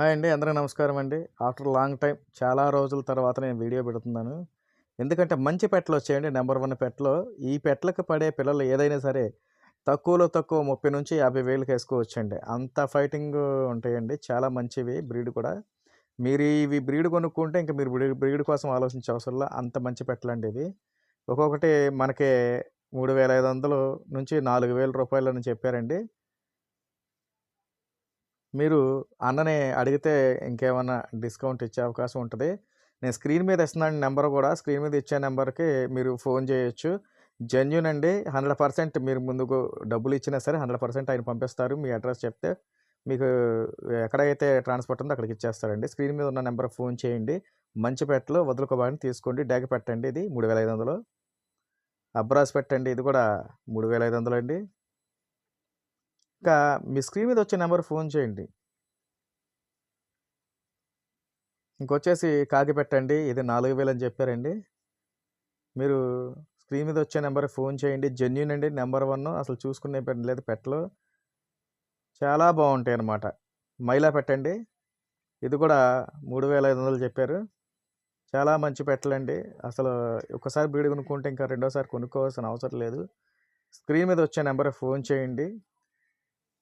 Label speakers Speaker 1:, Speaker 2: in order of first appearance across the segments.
Speaker 1: Hi అండి అందరికీ నమస్కారం అండి. ఆఫ్టర్ లాంగ్ టైం చాలా రోజుల తర్వాత నేను వీడియో పెడుతున్నాను. ఎందుకంటే మంచి పెట్టలు వచ్చాయండి నెంబర్ వన్ పెట్టలో. ఈ పెట్టలకు పడే పిల్లలు ఏదైనా సరే తక్కువలో తక్కువ ముప్పై నుంచి యాభై వేలకు వేసుకోవచ్చండి. అంత ఫైటింగ్ ఉంటాయండి చాలా మంచివి బ్రీడ్ కూడా. మీరు ఇవి బ్రీడ్ కొనుక్కుంటే ఇంకా మీరు బ్రీడ్ బ్రీడ్ కోసం ఆలోచించే అవసరంలో అంత మంచి పెట్టలండి ఇవి. ఒక్కొక్కటి మనకి మూడు వేల ఐదు వందలు నుంచి నాలుగు వేల రూపాయలు అని చెప్పారండి. మీరు అన్నని అడిగితే ఇంకేమైనా డిస్కౌంట్ ఇచ్చే అవకాశం ఉంటుంది. నేను స్క్రీన్ మీద ఇస్తున్నాను నెంబర్ కూడా స్క్రీన్ మీద ఇచ్చే నెంబర్కి మీరు ఫోన్ చేయొచ్చు. జెన్యున్ అండి హండ్రెడ్ పర్సెంట్ మీరు ముందుకు డబ్బులు ఇచ్చినా సరే హండ్రెడ్ పర్సెంట్ ఆయన పంపిస్తారు. మీ అడ్రస్ చెప్తే మీకు ఎక్కడైతే ట్రాన్స్పోర్ట్ ఉందో అక్కడికి ఇచ్చేస్తారండి. స్క్రీన్ మీద ఉన్న నెంబర్ ఫోన్ చేయండి. మంచి పెట్టలు వదులుకోబాని తీసుకోండి. డ్యాగ్ పెట్టండి ఇది మూడు వేల ఐదు వందలు. అబ్రాస్ పెట్టండి. ఇది కూడా మూడు వేల ఐదు వందలు అండి ఇంకా మీ స్క్రీన్ మీద వచ్చే నెంబర్ ఫోన్ చేయండి. ఇంకొచ్చేసి కాకి పెట్టండి ఇది నాలుగు వేలు అని చెప్పారండి. మీరు స్క్రీన్ మీద వచ్చే నెంబర్ ఫోన్ చేయండి జెన్యున్ అండి నెంబర్ వన్ అసలు చూసుకునే పెట్ట లేదు పెట్టలు. చాలా బాగుంటాయి అన్నమాట. మైలా పెట్టండి. ఇది కూడా మూడు వేల ఐదు వందలు చెప్పారు. చాలా మంచి పెట్టలండి. అసలు ఒకసారి బీడు కొనుక్కుంటే ఇంకా రెండోసారి కొనుక్కోవాల్సిన అవసరం లేదు. స్క్రీన్ మీద వచ్చే నెంబర్ ఫోన్ చేయండి.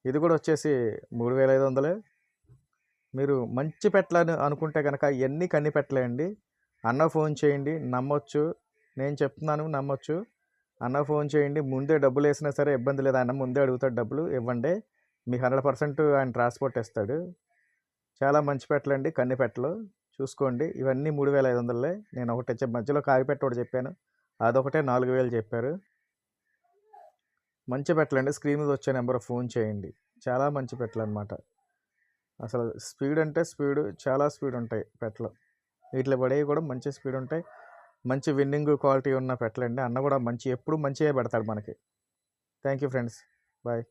Speaker 1: ఇది కూడా వచ్చేసి మూడు వేల ఐదు వందలే. మీరు మంచి పెట్టలని అనుకుంటే కనుక ఇవన్నీ కన్ని పెట్టలేండి. అన్న ఫోన్ చేయండి నమ్మొచ్చు. నేను చెప్తున్నాను నమ్మొచ్చు. అన్న ఫోన్ చేయండి ముందే డబ్బులు వేసినా సరే ఇబ్బంది లేదు. అన్న ముందే అడుగుతాడు డబ్బులు ఇవ్వండి. మీకు హండ్రెడ్ పర్సెంట్ ఆయన ట్రాన్స్పోర్ట్ ఇస్తాడు. చాలా మంచి పెట్టలండి కన్ని పెట్టలు. చూసుకోండి ఇవన్నీ మూడు వేల ఐదు వందలే. నేను ఒకటి చెప్ప మధ్యలో కాగిపెట్ట ఒకటి చెప్పాను. అదొకటే నాలుగు వేలు చెప్పారు. మంచి పెట్టలండి స్క్రీన్ మీద వచ్చే నెంబర్ ఫోన్ చేయండి. చాలా మంచి పెట్టలు అనమాట అసలు స్పీడ్ అంటే స్పీడ్ చాలా స్పీడ్ ఉంటాయి పెట్టలు. వీటిలో పడేవి కూడా మంచి స్పీడ్ ఉంటాయి. మంచి విన్నింగ్ క్వాలిటీ ఉన్న పెట్టలండి. అన్న కూడా మంచి ఎప్పుడు మంచిగా పెడతాడు మనకి. Thank you friends. బాయ్.